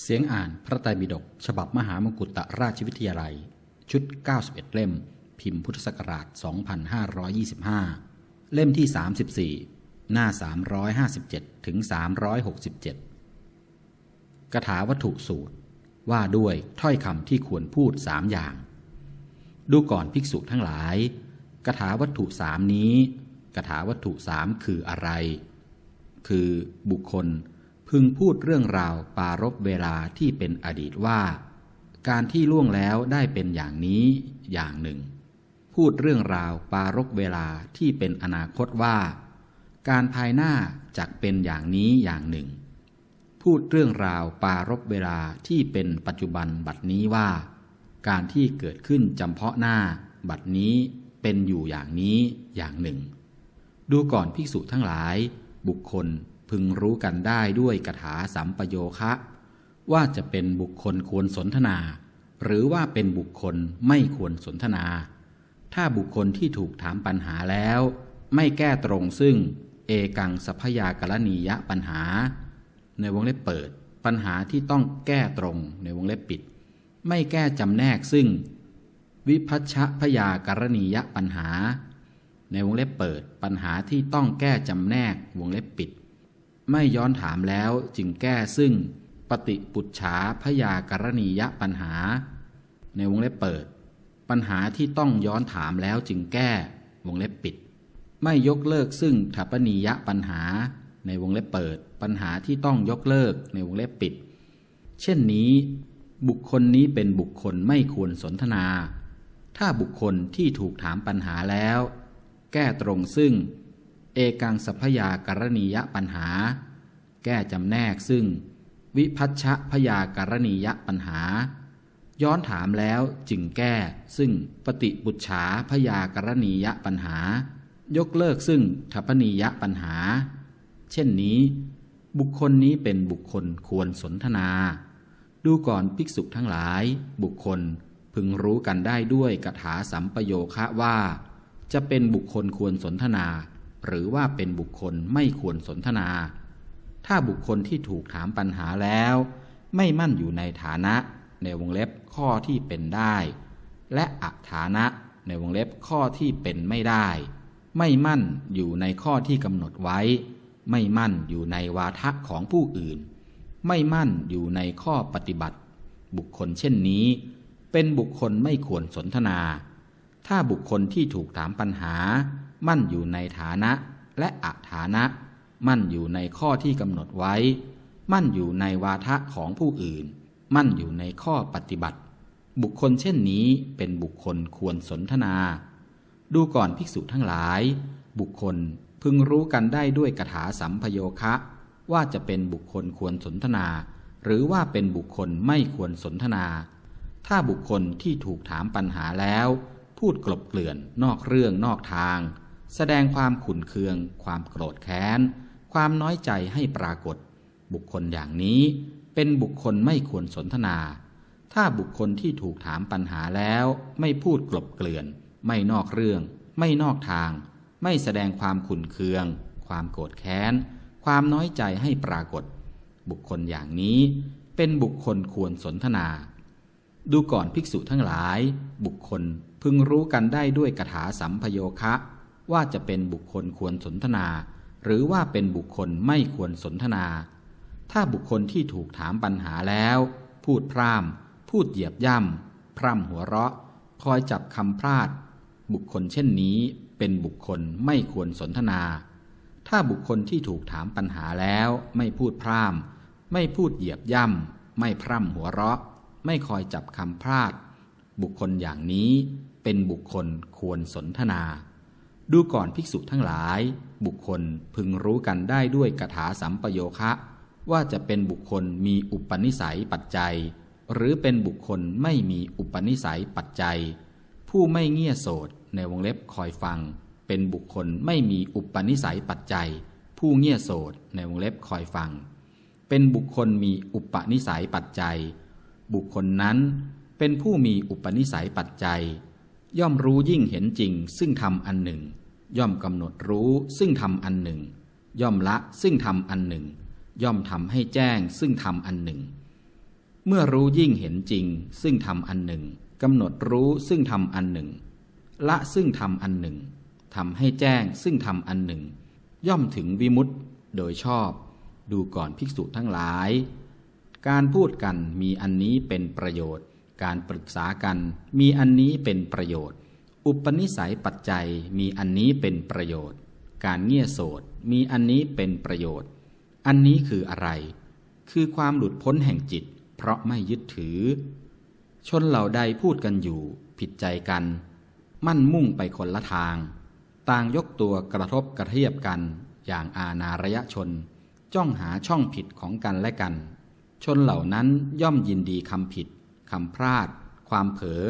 เสียงอ่านพระไตรปิฎกฉบับมหามกุฏราชวิทยาลัย ชุด 91 เล่ม พิมพ์พุทธศักราช 2525 เล่มที่ 34 หน้า 357 ถึง 367กถาวัตถุสูตร ว่าด้วยถ้อยคำที่ควรพูดสามอย่าง ดูก่อนภิกษุทั้งหลายกถาวัตถุสามนี้กถาวัตถุสามคืออะไร คือบุคคล พึงพูดเรื่องราวปารบเวลาที่เป็นอดีตว่า การที่ล่วงแล้วได้เป็นอย่างนี้อย่างหนึ่ง พูดเรื่องราวปารบเวลาที่เป็นอนาคตว่า การภายหน้าจักเป็นอย่างนี้อย่างหนึ่ง พูดเรื่องราวปารบเวลาที่เป็นปัจจุบันบัดนี้ว่า การที่เกิดขึ้นจำเพาะหน้า บัดนี้เป็นอยู่อย่างนี้อย่างหนึ่ง ดูก่อนภิกษุทั้งหลาย บุคคล พึงรู้กันได้ด้วยกถาสัมปโยคะ ว่าจะเป็นบุคคลควรสนทนา หรือว่าเป็นบุคคลไม่ควรสนทนา ถ้าบุคคลที่ถูกถามปัญหาแล้ว ไม่แก้ตรงซึ่ง เอกังสัพยากรณียะปัญหา ในวงเล็บเปิด ปัญหาที่ต้องแก้ตรงในวงเล็บปิด ไม่แก้จำแนกซึ่ง วิพัชชพยากรณียะปัญหา ในวงเล็บเปิด ปัญหาที่ต้องแก้จำแนกวงเล็บปิด ไม่ย้อนถามแล้วจึงแก้ซึ่งปฏิปุจฉาพยากรณียะปัญหา ในวงเล็บเปิด ปัญหาที่ต้องย้อนถามแล้วจึงแก้ วงเล็บปิด ไม่ยกเลิกซึ่งถัปนียะปัญหา ในวงเล็บเปิด ปัญหาที่ต้องยกเลิกในวงเล็บปิด เช่นนี้ บุคคลนี้เป็นบุคคลไม่ควรสนทนา ถ้าบุคคลที่ถูกถามปัญหาแล้ว แก้ตรงซึ่ง เอกังสัพยากรณียปัญหา แก้จำแนกซึ่ง วิพัชชพยากรณียปัญหา ย้อนถามแล้วจึงแก้ซึ่งปฏิบุจฉาพยากรณียปัญหา ยกเลิกซึ่งทัปนียปัญหา เช่นนี้ บุคคลนี้เป็นบุคคลควรสนทนา ดูก่อนภิกษุทั้งหลาย บุคคลพึงรู้กันได้ด้วยกถาสัมปโยคะว่า จะเป็นบุคคลควรสนทนา หรือว่าเป็นบุคคลไม่ควรสนทนา ถ้าบุคคลที่ถูกถามปัญหาแล้ว ไม่มั่นอยู่ในฐานะในวงเล็บข้อที่เป็นได้ และอัฐานะในวงเล็บข้อที่เป็นไม่ได้ ไม่มั่นอยู่ในข้อที่กำหนดไว้ ไม่มั่นอยู่ในวาทะของผู้อื่น ไม่มั่นอยู่ในข้อปฏิบัติ บุคคลเช่นนี้ เป็นบุคคลไม่ควรสนทนา ถ้าบุคคลที่ถูกถามปัญหา มั่นอยู่ในฐานะและอัฐานะ มั่นอยู่ในข้อที่กำหนดไว้ มั่นอยู่ในวาทะของผู้อื่น มั่นอยู่ในข้อปฏิบัติ บุคคลเช่นนี้เป็นบุคคลควรสนทนา ดูก่อนภิกษุทั้งหลาย บุคคลพึงรู้กันได้ด้วยกถาสัมพโยคะ ว่าจะเป็นบุคคลควรสนทนา หรือว่าเป็นบุคคลไม่ควรสนทนา ถ้าบุคคลที่ถูกถามปัญหาแล้ว พูดกลบเกลื่อนนอกเรื่องนอกทาง แสดงความขุนเคือง ความโกรธแค้น ความน้อยใจให้ปรากฏ บุคคลอย่างนี้เป็นบุคคลไม่ควรสนทนา ถ้าบุคคลที่ถูกถามปัญหาแล้ว ไม่พูดกลบเกลื่อน ไม่นอกเรื่อง ไม่นอกทาง ไม่แสดงความขุนเคือง ความโกรธแค้น ความน้อยใจให้ปรากฏ บุคคลอย่างนี้เป็นบุคคลควรสนทนา ดูก่อนภิกษุทั้งหลาย บุคคลพึงรู้กันได้ด้วยกถาสัมพโยคะ ว่าจะเป็นบุคคลควรสนทนา หรือว่าเป็นบุคคลไม่ควรสนทนา ถ้าบุคคลที่ถูกถามปัญหาแล้ว พูดพร่ำพูดเหยียบย่ำพร่ำหัวเราะ คอยจับคำพลาด บุคคลเช่นนี้เป็นบุคคลไม่ควรสนทนา ถ้าบุคคลที่ถูกถามปัญหาแล้วไม่พูดพร่ำไม่พูดเหยียบย่ำไม่พร่ำหัวเราะ ไม่คอยจับคำพลาด บุคคลอย่างนี้เป็นบุคคลควรสนทนา ดูก่อนภิกษุทั้งหลาย บุคคลพึงรู้กันได้ด้วยกถาสัมปโยคะ ว่าจะเป็นบุคคลมีอุปนิสัยปัจจัย หรือเป็นบุคคลไม่มีอุปนิสัยปัจจัย ผู้ไม่เงี่ยโสดในวงเล็บคอยฟัง เป็นบุคคลไม่มีอุปนิสัยปัจจัย ผู้เงี่ยโสดในวงเล็บคอยฟัง เป็นบุคคลมีอุปนิสัยปัจจัย บุคคลนั้นเป็นผู้มีอุปนิสัยปัจจัย ย่อมรู้ยิ่งเห็นจริง ซึ่งทำอันหนึ่ง ย่อมกำหนดรู้ซึ่งทำอันหนึ่ง ย่อมละซึ่งทำอันหนึ่ง ย่อมทำให้แจ้งซึ่งทำอันหนึ่ง เมื่อรู้ยิ่งเห็นจริง ซึ่งทำอันหนึ่งกำหนดรู้ซึ่งทำอันหนึ่ง ละซึ่งทำอันหนึ่งทำให้แจ้งซึ่งทำอันหนึ่ง ย่อมถึงวิมุตติโดยชอบ ดูก่อนภิกษุทั้งหลาย การพูดกันมีอันนี้เป็นประโยชน์ การปรึกษากัน มีอันนี้เป็นประโยชน์ อุปนิสัยปัจจัยมีอันนี้เป็นประโยชน์ การเงี่ยโสดมีอันนี้เป็นประโยชน์ อันนี้คืออะไร คือความหลุดพ้นแห่งจิต เพราะไม่ยึดถือ ชนเหล่าใดพูดกันอยู่ ผิดใจกัน มั่นมุ่งไปคนละทาง ต่างยกตัวกระทบกระเทียบกัน อย่างอาณาระยะชน จ้องหาช่องผิดของกันและกัน ชนเหล่านั้นย่อมยินดีคำผิดำพลาด ความเผลอ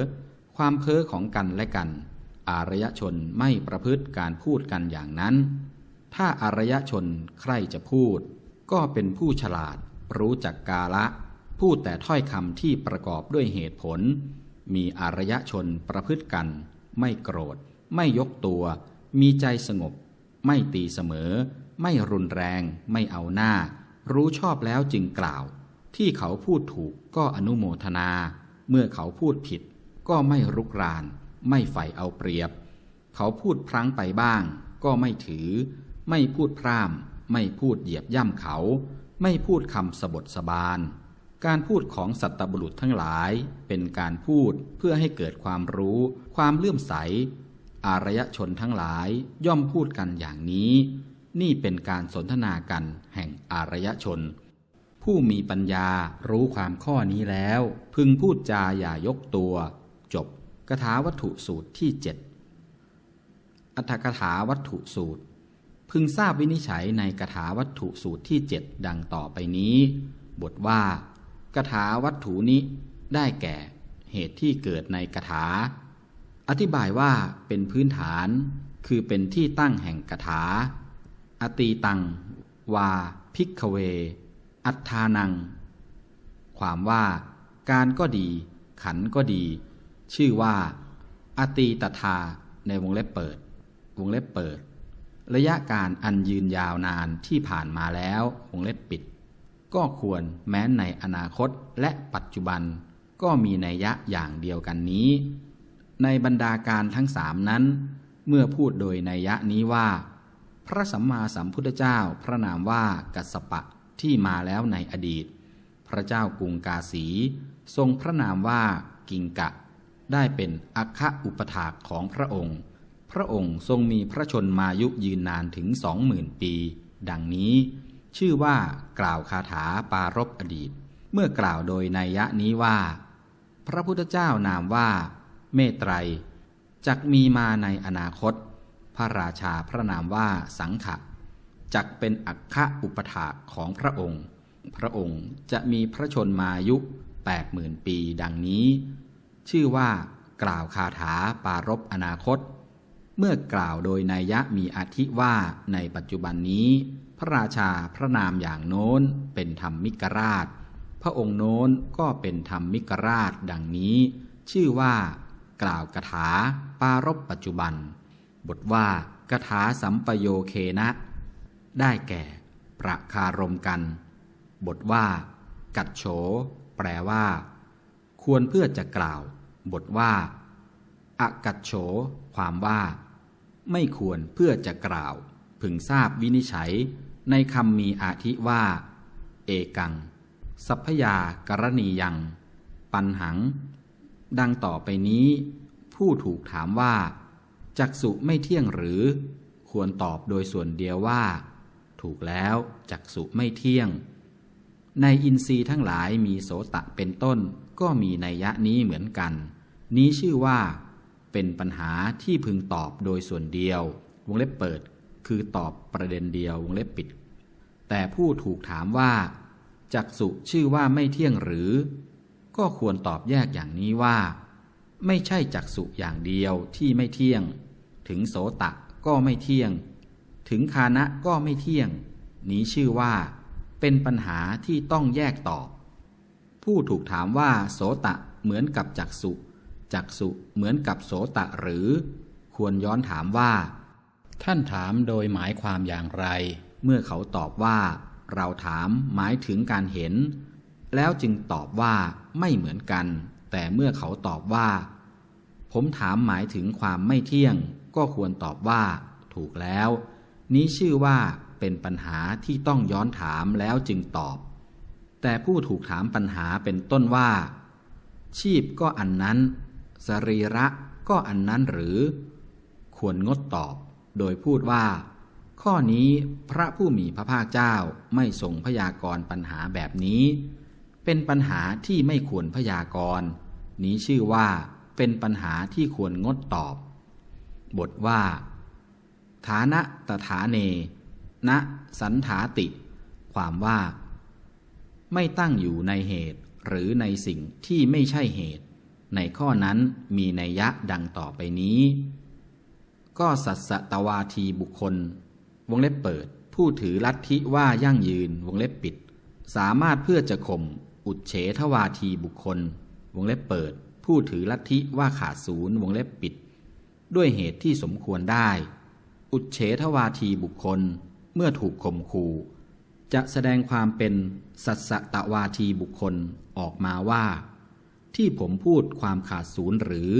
ความเพ้อของกันและกัน อารยชนไม่ประพฤติการพูดกันอย่างนั้น ถ้าอารยชนใครจะพูด ก็เป็นผู้ฉลาด รู้จักกาละ พูดแต่ถ้อยคำที่ประกอบด้วยเหตุผล มีอารยชนประพฤติกัน ไม่โกรธ ไม่ยกตัว มีใจสงบ ไม่ตีเสมอ ไม่รุนแรง ไม่เอาหน้า รู้ชอบแล้วจึงกล่าว ที่เขาพูดถูกก็อนุโมทนา เมื่อเขาพูดผิด ก็ไม่รุกราน ไม่ใฝ่เอาเปรียบ เขาพูดพลั้งไปบ้าง ก็ไม่ถือ ไม่พูดพร่ำไม่พูดเหยียบย่ำเขา ไม่พูดคำสบทสบาน การพูดของสัตบุรุษทั้งหลาย เป็นการพูดเพื่อให้เกิดความรู้ ความเลื่อมใส อารยชนทั้งหลายย่อมพูดกันอย่างนี้ นี่เป็นการสนทนากันแห่งอารยชน ผู้มีปัญญารู้ความข้อนี้แล้ว พึงพูดจาอย่ายกตัว จบกถาวัตถุสูตรที่เจ็ดอัตถกถาวัตถุสูตร พึงทราบวินิจฉัยในกถาวัตถุสูตรที่เจ็ดดังต่อไปนี้ บทว่ากถาวัตถุนี้ได้แก่เหตุที่เกิดในกถา อธิบายว่าเป็นพื้นฐาน คือเป็นที่ตั้งแห่งกถา อตีตัง วา พิกเว อัฏฐานัง ความว่าการก็ดี ขันก็ดี ชื่อว่าอตีตถาในวงเล็บเปิด วงเล็บเปิด ระยะการอันยืนยาวนานที่ผ่านมาแล้ว วงเล็บปิด ก็ควรแม้ในอนาคตและปัจจุบันก็มีนัยยะอย่างเดียวกันนี้ ในบรรดาการทั้งสามนั้น เมื่อพูดโดยนัยยะนี้ว่า พระสัมมาสัมพุทธเจ้าพระนามว่ากัสสปะ ที่มาแล้วในอดีต พระเจ้ากรุงกาสี ทรงพระนามว่ากิงกะ ได้เป็นอัคอุปถากของพระองค์ พระองค์ทรงมีพระชนมายุยืนนานถึงสองหมื่นปี ดังนี้ ชื่อว่ากล่าวคาถาปารบอดีต เมื่อกล่าวโดยนัยยะนี้ว่า พระพุทธเจ้านามว่า เมตไตรจักมีมาในอนาคต พระราชาพระนามว่าสังขะ จักเป็นอัคคอุปถาของพระองค์ พระองค์จะมีพระชนมายุแปดหมื่นปีดังนี้ ชื่อว่ากล่าวคาถาปารบอนาคต เมื่อกล่าวโดยนัยยะมีอธิว่าในปัจจุบันนี้ พระราชาพระนามอย่างโน้นเป็นธรรมมิกราช พระองค์โน้นก็เป็นธรรมมิกราชดังนี้ ชื่อว่า กล่าวคาถาปารบปัจจุบัน บทว่ากถาสัมปโยเคนะ ได้แก่ ประคารมกัน บทว่า กัดโฉ แปลว่า ควรเพื่อจะกล่าว บทว่าอากัดโฉ ความว่า ไม่ควรเพื่อจะกล่าว พึงทราบวินิจฉัย ในคำมีอาทิว่า เอกัง สัพพยากรณียัง ปันหัง ดังต่อไปนี้ ผู้ถูกถามว่าจักสุไม่เที่ยงหรือ ควรตอบโดยส่วนเดียวว่า ถูกแล้วจักสุไม่เที่ยง ในอินทรีย์ทั้งหลายมีโสตะเป็นต้นก็มีนัยยะนี้เหมือนกัน นี้ชื่อว่า เป็นปัญหาที่พึงตอบโดยส่วนเดียว วงเล็บเปิด คือตอบประเด็นเดียววงเล็บปิด แต่ผู้ถูกถามว่าจักสุชื่อว่าไม่เที่ยงหรือ ก็ควรตอบแยกอย่างนี้ว่า ไม่ใช่จักสุอย่างเดียวที่ไม่เที่ยง ถึงโสตะก็ไม่เที่ยง ถึงคานะก็ไม่เที่ยง นี้ชื่อว่า เป็นปัญหาที่ต้องแยกตอบ ผู้ถูกถามว่า โสตะเหมือนกับจักสุจักสุเหมือนกับโสตะหรือ ควรย้อนถามว่า ท่านถามโดยหมายความอย่างไร เมื่อเขาตอบว่า เราถามหมายถึงการเห็น แล้วจึงตอบว่าไม่เหมือนกัน แต่เมื่อเขาตอบว่า ผมถามหมายถึงความไม่เที่ยง ก็ควรตอบว่า ถูกแล้ว นี้ชื่อว่าเป็นปัญหาที่ต้องย้อนถามแล้วจึงตอบ แต่ผู้ถูกถามปัญหาเป็นต้นว่า ชีพก็อันนั้น สรีระก็อันนั้นหรือ ควรงดตอบ โดยพูดว่า ข้อนี้พระผู้มีพระภาคเจ้าไม่ทรงพยากรณ์ปัญหาแบบนี้ เป็นปัญหาที่ไม่ควรพยากรณ์นี้ชื่อว่าเป็นปัญหาที่ควรงดตอบ บทว่า ฐานะตถาเนณสันถาติ ความว่า ไม่ตั้งอยู่ในเหตุหรือในสิ่งที่ไม่ใช่เหตุ ในข้อนั้นมีนัยยะดังต่อไปนี้ ก็สัสสตวาทีบุคคล วงเล็บเปิด ผู้ถือลัทธิว่ายั่งยืนวงเล็บปิด สามารถเพื่อจะข่มอุดเฉทวาทีบุคคล วงเล็บเปิด ผู้ถือลัทธิว่าขาดศูนย์วงเล็บปิด ด้วยเหตุที่สมควรได้ อุดเฉทวาทีบุคคลเมื่อถูกข่มขู่จะแสดงความเป็นสัสสตวาทีบุคคลออกมาว่า ที่ผมพูดความขาดศูนย์หรือ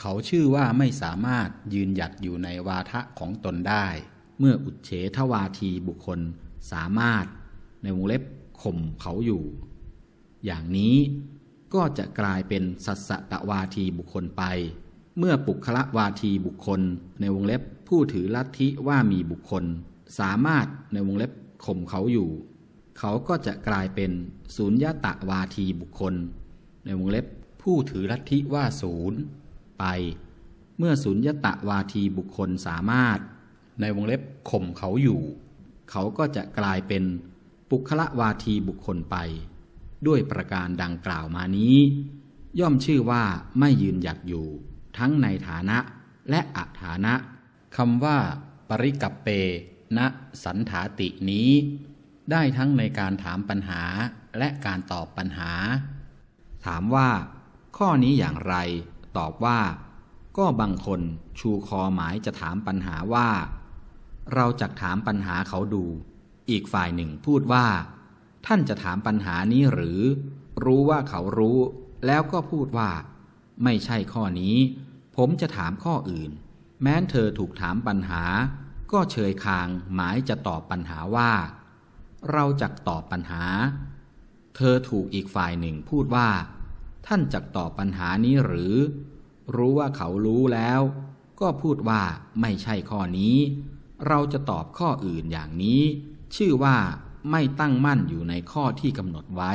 เขาชื่อว่าไม่สามารถยืนหยัดอยู่ในวาทะของตนได้ เมื่ออุดเฉทวาทีบุคคลสามารถ ในวงเล็บข่มเขาอยู่ อย่างนี้ก็จะกลายเป็นสัสสตวาทีบุคคลไป เมื่อปุคละวาทีบุคคลในวงเล็บ ผู้ถือลัทธิว่ามีบุคคล สามารถในวงเล็บข่มเขาอยู่ เขาก็จะกลายเป็นศูนยตะวาทีบุคคล ในวงเล็บผู้ถือลัทธิว่าศูนย์ไป เมื่อศูนยตะวาทีบุคคลสามารถ ในวงเล็บข่มเขาอยู่ เขาก็จะกลายเป็นปุคละวาทีบุคคลไป ด้วยประการดังกล่าวมานี้ ย่อมชื่อว่าไม่ยืนหยัดอยู่ ทั้งในฐานะและอัฐานะ คำว่า ปริกับเป ณสันถาตินี้ ได้ทั้งในการถามปัญหาและการตอบปัญหา ถามว่า ข้อนี้อย่างไร ตอบว่า ก็บางคนชูคอหมายจะถามปัญหาว่า เราจะถามปัญหาเขาดู อีกฝ่ายหนึ่งพูดว่า ท่านจะถามปัญหานี้หรือ รู้ว่าเขารู้ แล้วก็พูดว่า ไม่ใช่ข้อนี้ ผมจะถามข้ออื่น แม้นเธอถูกถามปัญหา ก็เชยคางหมายจะตอบปัญหาว่า เราจะตอบปัญหา เธอถูกอีกฝ่ายหนึ่งพูดว่า ท่านจะตอบปัญหานี้หรือ รู้ว่าเขารู้แล้ว ก็พูดว่าไม่ใช่ข้อนี้ เราจะตอบข้ออื่นอย่างนี้ ชื่อว่าไม่ตั้งมั่นอยู่ในข้อที่กำหนดไว้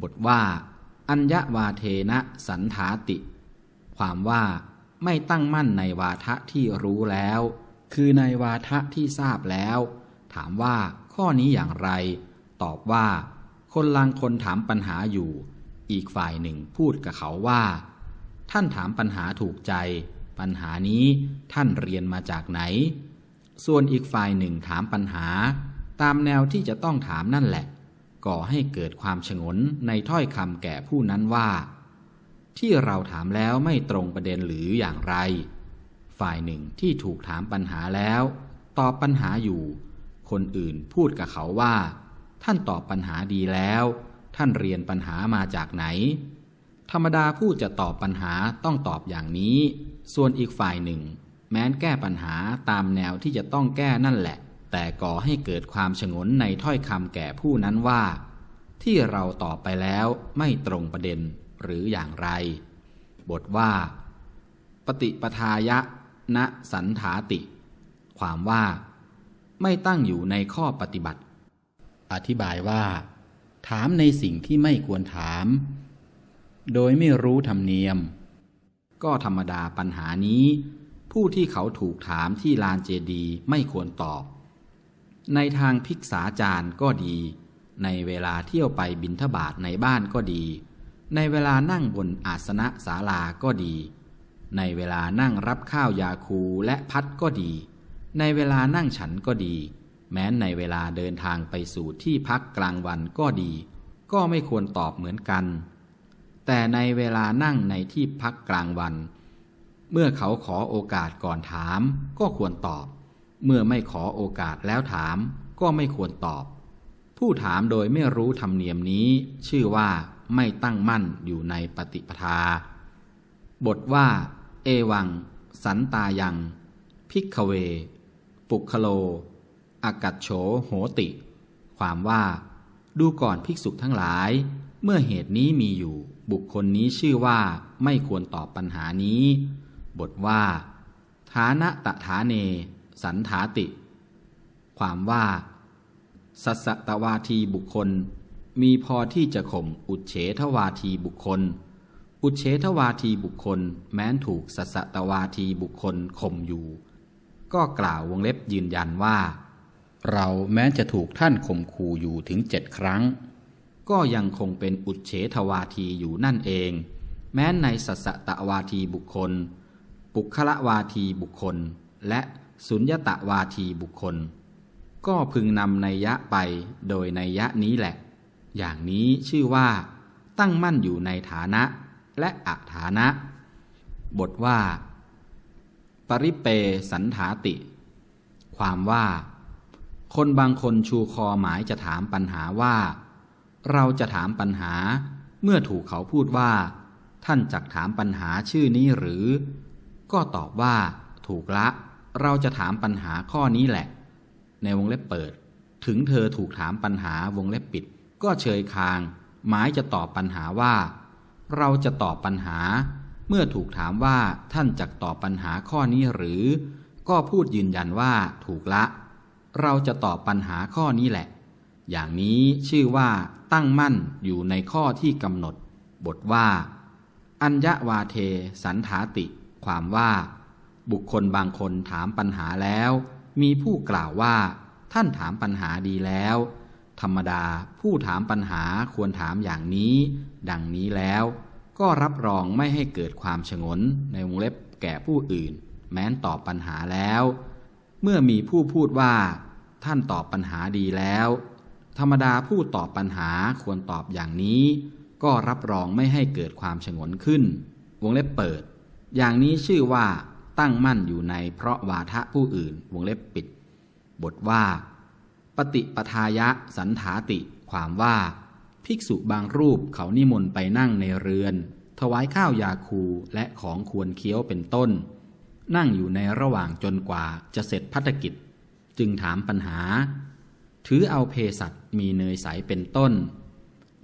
บทว่า อัญญวาเทนะสันถาติ ความว่า ไม่ตั้งมั่นในวาทะที่รู้แล้ว คือในวาทะที่ทราบแล้ว ถามว่าข้อนี้อย่างไร ตอบว่า คนลางคนถามปัญหาอยู่ อีกฝ่ายหนึ่งพูดกับเขาว่า ท่านถามปัญหาถูกใจ ปัญหานี้ท่านเรียนมาจากไหน ส่วนอีกฝ่ายหนึ่งถามปัญหา ตามแนวที่จะต้องถามนั่นแหละ ก่อให้เกิดความฉงนในถ้อยคำแก่ผู้นั้นว่า ที่เราถามแล้วไม่ตรงประเด็นหรืออย่างไร ฝ่ายหนึ่งที่ถูกถามปัญหาแล้ว ตอบปัญหาอยู่ คนอื่นพูดกับเขาว่า ท่านตอบปัญหาดีแล้ว ท่านเรียนปัญหามาจากไหน ธรรมดาผู้จะตอบปัญหาต้องตอบอย่างนี้ ส่วนอีกฝ่ายหนึ่ง แม้นแก้ปัญหาตามแนวที่จะต้องแก้นั่นแหละ แต่ก่อให้เกิดความฉงนในถ้อยคำแก่ผู้นั้นว่า ที่เราตอบไปแล้วไม่ตรงประเด็น หรืออย่างไร บทว่า ปฏิปทายะณสันถาติ ความว่า ไม่ตั้งอยู่ในข้อปฏิบัติ อธิบายว่า ถามในสิ่งที่ไม่ควรถาม โดยไม่รู้ธรรมเนียม ก็ธรรมดาปัญหานี้ ผู้ที่เขาถูกถามที่ลานเจดีย์ไม่ควรตอบ ในทางภิกษาจารย์ก็ดีในเวลาเที่ยวไปบินทบาทในบ้านก็ดี ในเวลานั่งบนอาสนะศาลาก็ดี ในเวลานั่งรับข้าวยาคูและพัดก็ดี ในเวลานั่งฉันก็ดี แม้นในเวลาเดินทางไปสู่ที่พักกลางวันก็ดี ก็ไม่ควรตอบเหมือนกัน แต่ในเวลานั่งในที่พักกลางวัน เมื่อเขาขอโอกาสก่อนถามก็ควรตอบ เมื่อไม่ขอโอกาสแล้วถามก็ไม่ควรตอบ ผู้ถามโดยไม่รู้ธรรมเนียมนี้ชื่อว่า ไม่ตั้งมั่นอยู่ในปฏิปทา บทว่า เอวัง สันตายัง พิกขเว ปุคโล อากัจโฉโหติ ความว่าดูก่อนภิกษุทั้งหลาย เมื่อเหตุนี้มีอยู่ บุคคลนี้ชื่อว่าไม่ควรตอบปัญหานี้ บทว่า ฐานะตถาเน สันถาติ ความว่า สัสสตวาทีบุคคล มีพอที่จะข่มอุเฉทวาทีบุคคล อุเฉทวาทีบุคคล แม้นถูกสัสตวาทีบุคคลข่มอยู่ ก็กล่าววงเล็บยืนยันว่า เราแม้จะถูกท่านข่มขู่อยู่ถึงเจ็ดครั้ง ก็ยังคงเป็นอุเฉทวาทีอยู่นั่นเอง แม้ในสัสสตวาทีบุคคล ปุคละวาทีบุคคล และสุญญตวาทีบุคคล ก็พึงนำนัยยะไปโดยนัยยะนี้แหละ อย่างนี้ชื่อว่า ตั้งมั่นอยู่ในฐานะและอัฐานะ บทว่า ปริเปสันถาติ ความว่า คนบางคนชูคอหมายจะถามปัญหาว่า เราจะถามปัญหาเมื่อถูกเขาพูดว่า ท่านจักถามปัญหาชื่อนี้หรือ ก็ตอบว่า ถูกละ เราจะถามปัญหาข้อนี้แหละ ในวงเล็บเปิด ถึงเธอถูกถามปัญหาวงเล็บปิด ก็เชยคาง หมายจะตอบปัญหาว่า เราจะตอบปัญหา เมื่อถูกถามว่าท่านจักตอบปัญหาข้อนี้หรือ ก็พูดยืนยันว่าถูกละ เราจะตอบปัญหาข้อนี้แหละ อย่างนี้ชื่อว่าตั้งมั่นอยู่ในข้อที่กำหนด บทว่า อัญญวาเท สันถาติ ความว่า บุคคลบางคนถามปัญหาแล้ว มีผู้กล่าวว่า ท่านถามปัญหาดีแล้ว ธรรมดาผู้ถามปัญหาควรถามอย่างนี้ ดังนี้แล้ว ก็รับรองไม่ให้เกิดความฉงนในวงเล็บแก่ผู้อื่น แม้นตอบปัญหาแล้ว เมื่อมีผู้พูดว่า ท่านตอบปัญหาดีแล้ว ธรรมดาผู้ตอบปัญหาควรตอบอย่างนี้ ก็รับรองไม่ให้เกิดความฉงนขึ้น วงเล็บเปิด อย่างนี้ชื่อว่าตั้งมั่นอยู่ในเพราะวาทะผู้อื่น วงเล็บปิด บทว่า ปฏิปทายะสันถาติ ความว่า ภิกษุบางรูปเขานิมนต์ไปนั่งในเรือน ถวายข้าวยาคูและของควรเคี้ยวเป็นต้น นั่งอยู่ในระหว่างจนกว่าจะเสร็จพัฒกิจ จึงถามปัญหา ถือเอาเพสัตมีเนยใสเป็นต้น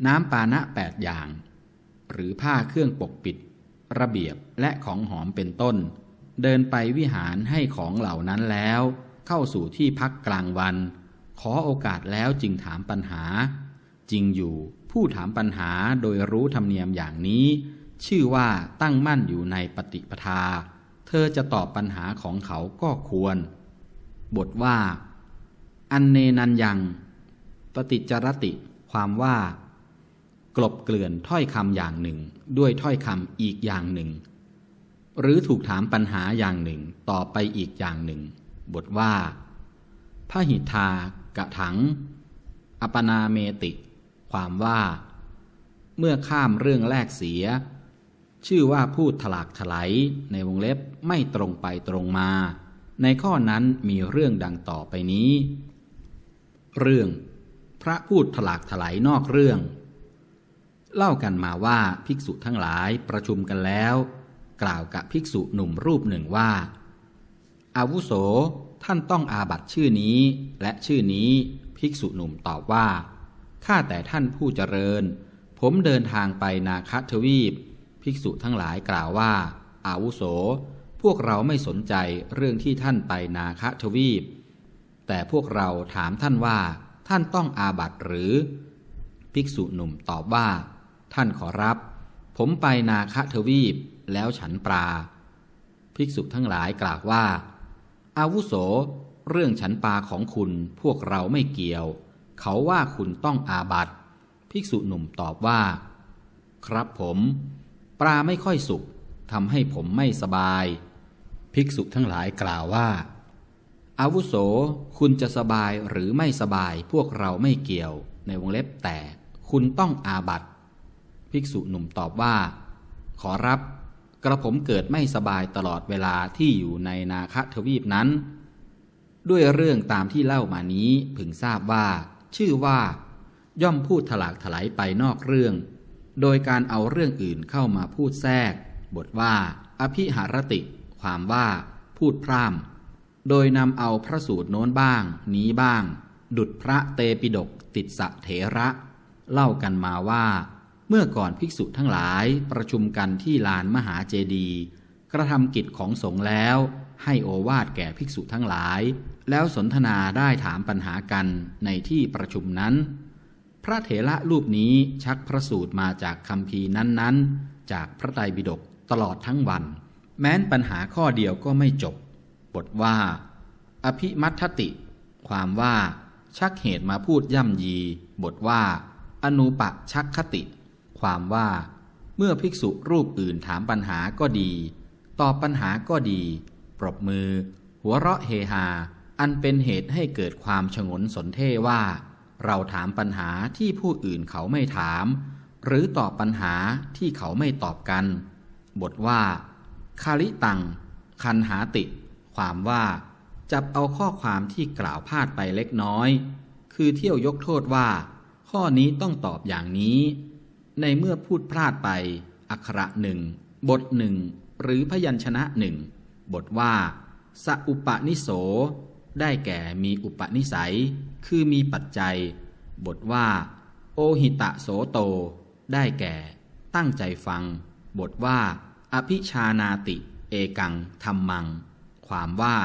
น้ำปานะแปดอย่าง หรือผ้าเครื่องปกปิด ระเบียบและของหอมเป็นต้น เดินไปวิหารให้ของเหล่านั้นแล้ว เข้าสู่ที่พักกลางวัน ขอโอกาสแล้วจึงถามปัญหา จริงอยู่ผู้ถามปัญหาโดยรู้ธรรมเนียมอย่างนี้ ชื่อว่าตั้งมั่นอยู่ในปฏิปทา เธอจะตอบปัญหาของเขาก็ควร บทว่า อันเนนันยังปฏิจรติ ความว่า กลบเกลื่อนถ้อยคำอย่างหนึ่ง ด้วยถ้อยคำอีกอย่างหนึ่ง หรือถูกถามปัญหาอย่างหนึ่งต่อไปอีกอย่างหนึ่ง บทว่าพระหิทา กะถัง อปนาเมติ ความว่า เมื่อข้ามเรื่องแรกเสีย ชื่อว่าพูดถลากถลายในวงเล็บไม่ตรงไปตรงมา ในข้อนั้นมีเรื่องดังต่อไปนี้ เรื่องพระพูดถลากถลายนอกเรื่อง เล่ากันมาว่าภิกษุทั้งหลายประชุมกันแล้ว กล่าวกับภิกษุหนุ่มรูปหนึ่งว่าอาวุโส ท่านต้องอาบัตชื่อนี้และชื่อนี้ภิกษุหนุ่มตอบว่า ข้าแต่ท่านผู้เจริญ ผมเดินทางไปนาคทวีป ภิกษุทั้งหลายกล่าวว่า อาวุโส พวกเราไม่สนใจเรื่องที่ท่านไปนาคทวีป แต่พวกเราถามท่านว่า ท่านต้องอาบัตหรือ ภิกษุหนุ่มตอบว่า ท่านขอรับ ผมไปนาคทวีปแล้วฉันปลา ภิกษุทั้งหลายกล่าวว่า อาวุโส เรื่องฉันปลาของคุณพวกเราไม่เกี่ยว เขาว่าคุณต้องอาบัตภิกษุหนุ่มตอบว่า ครับผม ปลาไม่ค่อยสุกทำให้ผมไม่สบาย ภิกษุทั้งหลายกล่าวว่า อาวุโส คุณจะสบายหรือไม่สบายพวกเราไม่เกี่ยว ในวงเล็บแต่คุณต้องอาบัตภิกษุหนุ่มตอบว่า ขอรับ กระผมเกิดไม่สบายตลอดเวลาที่อยู่ในนาคทวีปนั้น ด้วยเรื่องตามที่เล่ามานี้พึงทราบว่า ชื่อว่า ย่อมพูดถลากถลายไปนอกเรื่อง โดยการเอาเรื่องอื่นเข้ามาพูดแทรก บทว่า อภิหารติ ความว่า พูดพร่ำโดยนำเอาพระสูตรโน้นบ้าง นี้บ้าง ดุดพระเตปิดกติดสะเถระ เล่ากันมาว่า เมื่อก่อนภิกษุทั้งหลายประชุมกันที่ลานมหาเจดีย์กระทำกิจของสงฆ์แล้ว ให้โอวาดแก่ภิกษุทั้งหลาย แล้วสนทนาได้ถามปัญหากันในที่ประชุมนั้น พระเถระรูปนี้ชักพระสูตรมาจากคำพีนั้นๆ จากพระไตรปิฎกตลอดทั้งวัน แม้นปัญหาข้อเดียวก็ไม่จบบทว่า อภิมัทติ ความว่า ชักเหตุมาพูดย่ำยี บทว่า อนุปะชักคติ ความว่า เมื่อภิกษุรูปอื่นถามปัญหาก็ดี ตอบปัญหาก็ดี ปรบมือ หัวเราะเฮฮา อันเป็นเหตุให้เกิดความฉงนสนเท่ว่า เราถามปัญหาที่ผู้อื่นเขาไม่ถาม หรือตอบปัญหาที่เขาไม่ตอบกัน บทว่า คาลิตัง คันหาติ ความว่า จับเอาข้อความที่กล่าวพลาดไปเล็กน้อย คือเที่ยวยกโทษว่า ข้อนี้ต้องตอบอย่างนี้ ในเมื่อพูดพลาดไป อักขระหนึ่ง บทหนึ่ง หรือพยัญชนะหนึ่ง บทว่า สอุปนิโส ได้แก่มีอุปนิสัย คือมีปัจจัย บทว่า โอหิตะโสโต ได้แก่ ตั้งใจฟัง บทว่า อภิชานาติ เอกังธรรมัง ความว่า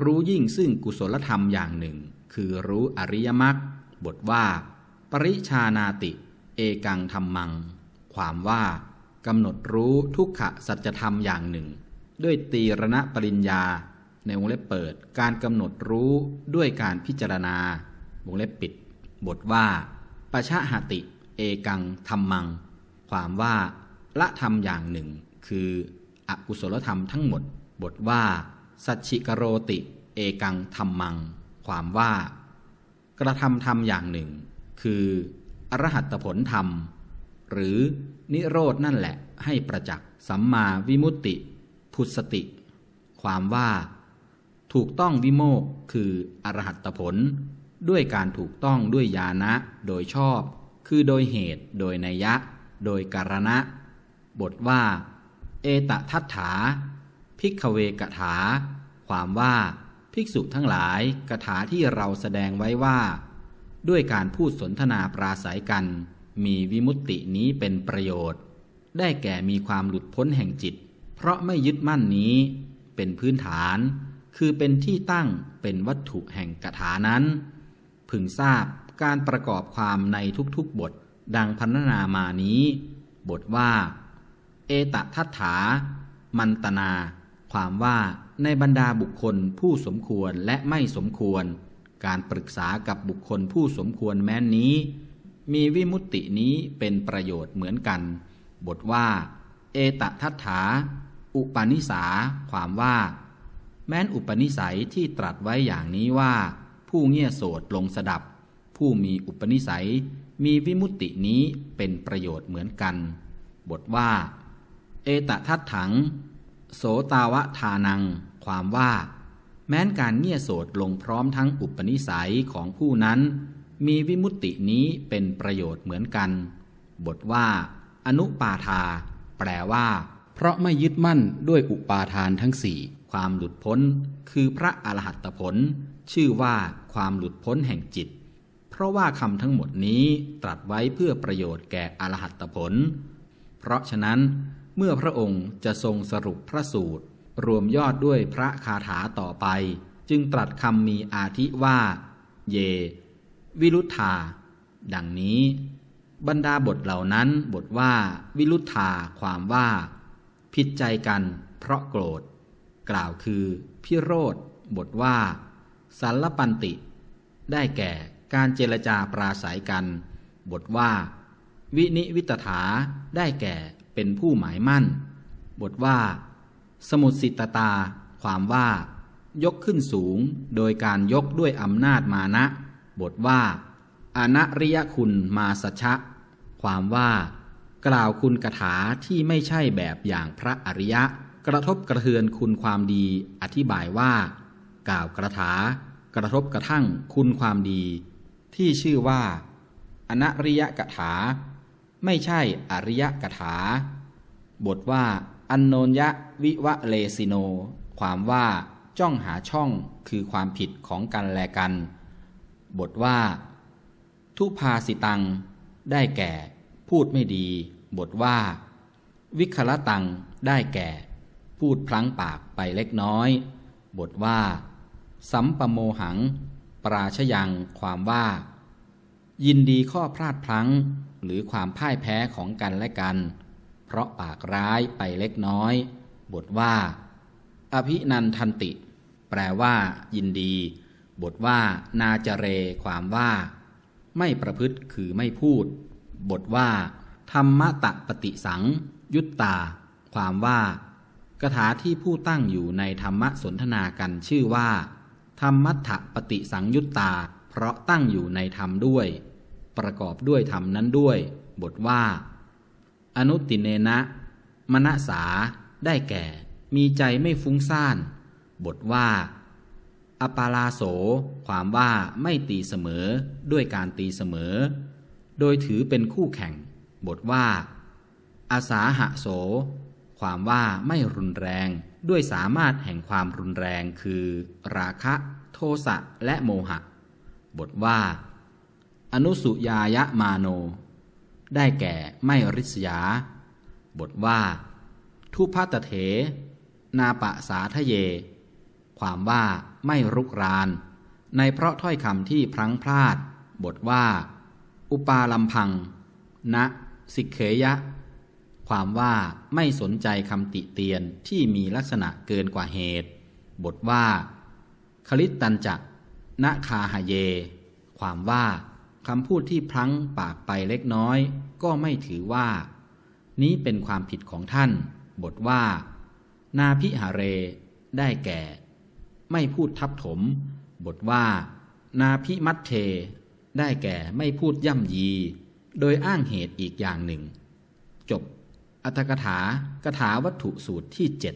รู้ยิ่งซึ่งกุศลธรรมอย่างหนึ่ง คือรู้อริยมรรคบทว่า ปริชานาติ เอกังธรรมัง ความว่ากำหนดรู้ทุกขสัจธรรมอย่างหนึ่ง ด้วยตีรณปริญญา ในวงเล็บเปิดการกำหนดรู้ด้วยการพิจารณา วงเล็บปิด บทว่าปชะหติ เอกังธรรมัง ความว่าละธรรมอย่างหนึ่ง คืออกุศลธรรมทั้งหมด บทว่า สัจฉิกโรติ เอกังธรรมัง ความว่า กระทำธรรมอย่างหนึ่ง คือ อรหัตผลธรรม หรือนิโรดนั่นแหละให้ประจักษ์สัมมาวิมุตติ พุทสติ ความว่า ถูกต้องวิโมกคืออรหัตผล ด้วยการถูกต้องด้วยญาณะโดยชอบ คือโดยเหตุ โดยนัยยะโดยการณะ บทว่า เอตทัตถา พิกขเวกถา ความว่า ภิกษุทั้งหลายกถาที่เราแสดงไว้ว่า ด้วยการพูดสนทนาปราศัยกัน มีวิมุตตินี้เป็นประโยชน์ ได้แก่มีความหลุดพ้นแห่งจิต เพราะไม่ยึดมั่นนี้ เป็นพื้นฐาน คือเป็นที่ตั้งเป็นวัตถุแห่งกถานั้น พึงทราบการประกอบความในทุกๆบท ดังพันนามานี้ บทว่า เอตทัตถา มันตนา ความว่าในบรรดาบุคคลผู้สมควรและไม่สมควร การปรึกษากับบุคคลผู้สมควรแม้นนี้ มีวิมุตตินี้เป็นประโยชน์เหมือนกัน บทว่า เอตทัตถา อุปนิสา ความว่า แม้นอุปนิสัยที่ตรัสไว้อย่างนี้ว่า ผู้เงี่ยโสดลงสดับ ผู้มีอุปนิสัย มีวิมุตตินี้เป็นประโยชน์เหมือนกัน บทว่า เอตทัตถัง โสตาวะทานัง ความว่า แม้นการเงี่ยโสดลงพร้อมทั้งอุปนิสัยของผู้นั้น มีวิมุตตินี้เป็นประโยชน์เหมือนกัน บทว่า อนุปาทา แปลว่า เพราะไม่ยึดมั่นด้วยอุปาทานทั้งสี่ความหลุดพ้น คือพระอรหัตผล ชื่อว่าความหลุดพ้นแห่งจิต เพราะว่าคำทั้งหมดนี้ตรัสไว้เพื่อประโยชน์แก่อรหัตผล เพราะฉะนั้น เมื่อพระองค์จะทรงสรุปพระสูตร รวมยอดด้วยพระคาถาต่อไป จึงตรัสคำมีอาทิว่า เย วิรุธา ดังนี้ บรรดาบทเหล่านั้นบทว่า วิรุธาความว่า ผิดใจกัน เพราะโกรธ กล่าวคือพิโรธบทว่าสัลปันติ ได้แก่การเจรจาปราศัยกัน บทว่า วินิวิตถาได้แก่เป็นผู้หมายมั่น บทว่า สมุสิตตา ความว่า ยกขึ้นสูง โดยการยกด้วยอำนาจมานะ บทว่า อนัริยคุณมาสชะ ความว่า กล่าวคุณกถาที่ไม่ใช่แบบอย่างพระอริยะ กระทบกระเทือนคุณความดี อธิบายว่า กล่าวกระถากระทบกระทั่งคุณความดี ที่ชื่อว่าออนริยกถา ไม่ใช่อริยกถา บทว่า อันโนยะวิวะเลสิโน ความว่าจ้องหาช่องคือความผิดของกันและกัน บทว่า ทุพาสิตัง ได้แก่ พูดไม่ดี บทว่า วิคละตัง ได้แก่ พูดพลั้งปากไปเล็กน้อย บทว่า สัมปโมหัง ปราชยัง ความว่า ยินดีข้อพลาดพลั้ง หรือความพ่ายแพ้ของกันและกัน เพราะปากร้ายไปเล็กน้อย บทว่า อภินันทันติ แปลว่า ยินดี บทว่า นาจเร ความว่า ไม่ประพฤติคือไม่พูด บทว่า ธรรมตะปฏิสัง ยุตตา ความว่ากถาที่ผู้ตั้งอยู่ในธรรมสนทนากันชื่อว่า ธรรมัตถปฏิสังยุตตา เพราะตั้งอยู่ในธรรมด้วย ประกอบด้วยธรรมนั้นด้วย บทว่า อนุติเนนะ มณสา ได้แก่ มีใจไม่ฟุ้งซ่าน บทว่า อปาลาโส ความว่าไม่ตีเสมอ ด้วยการตีเสมอ โดยถือเป็นคู่แข่ง บทว่า อาสาหะโส ความว่าไม่รุนแรง ด้วยสามารถแห่งความรุนแรงคือ ราคะ โทสะ และโมหะ บทว่า อนุสุยายะมาโน ได้แก่ไม่ริษยา บทว่า ทุพัตเถ นาปะสาทะเย ความว่าไม่รุกราน ในเพราะถ้อยคำที่พลั้งพลาด บทว่า อุปาลัมพังณสิกเขยะ ความว่าไม่สนใจคำติเตียนที่มีลักษณะเกินกว่าเหตุ บทว่า คลิตตันจักณคาหาเย ความว่า คำพูดที่พลั้งปากไปเล็กน้อย ก็ไม่ถือว่า นี้เป็นความผิดของท่าน บทว่า นาพิหาเร ได้แก่ ไม่พูดทับถม บทว่า นาพิมัตเท ได้แก่ไม่พูดย่ำยี โดยอ้างเหตุอีกอย่างหนึ่ง จบ อัตถกถากถาวัตถุสูตรที่เจ็ด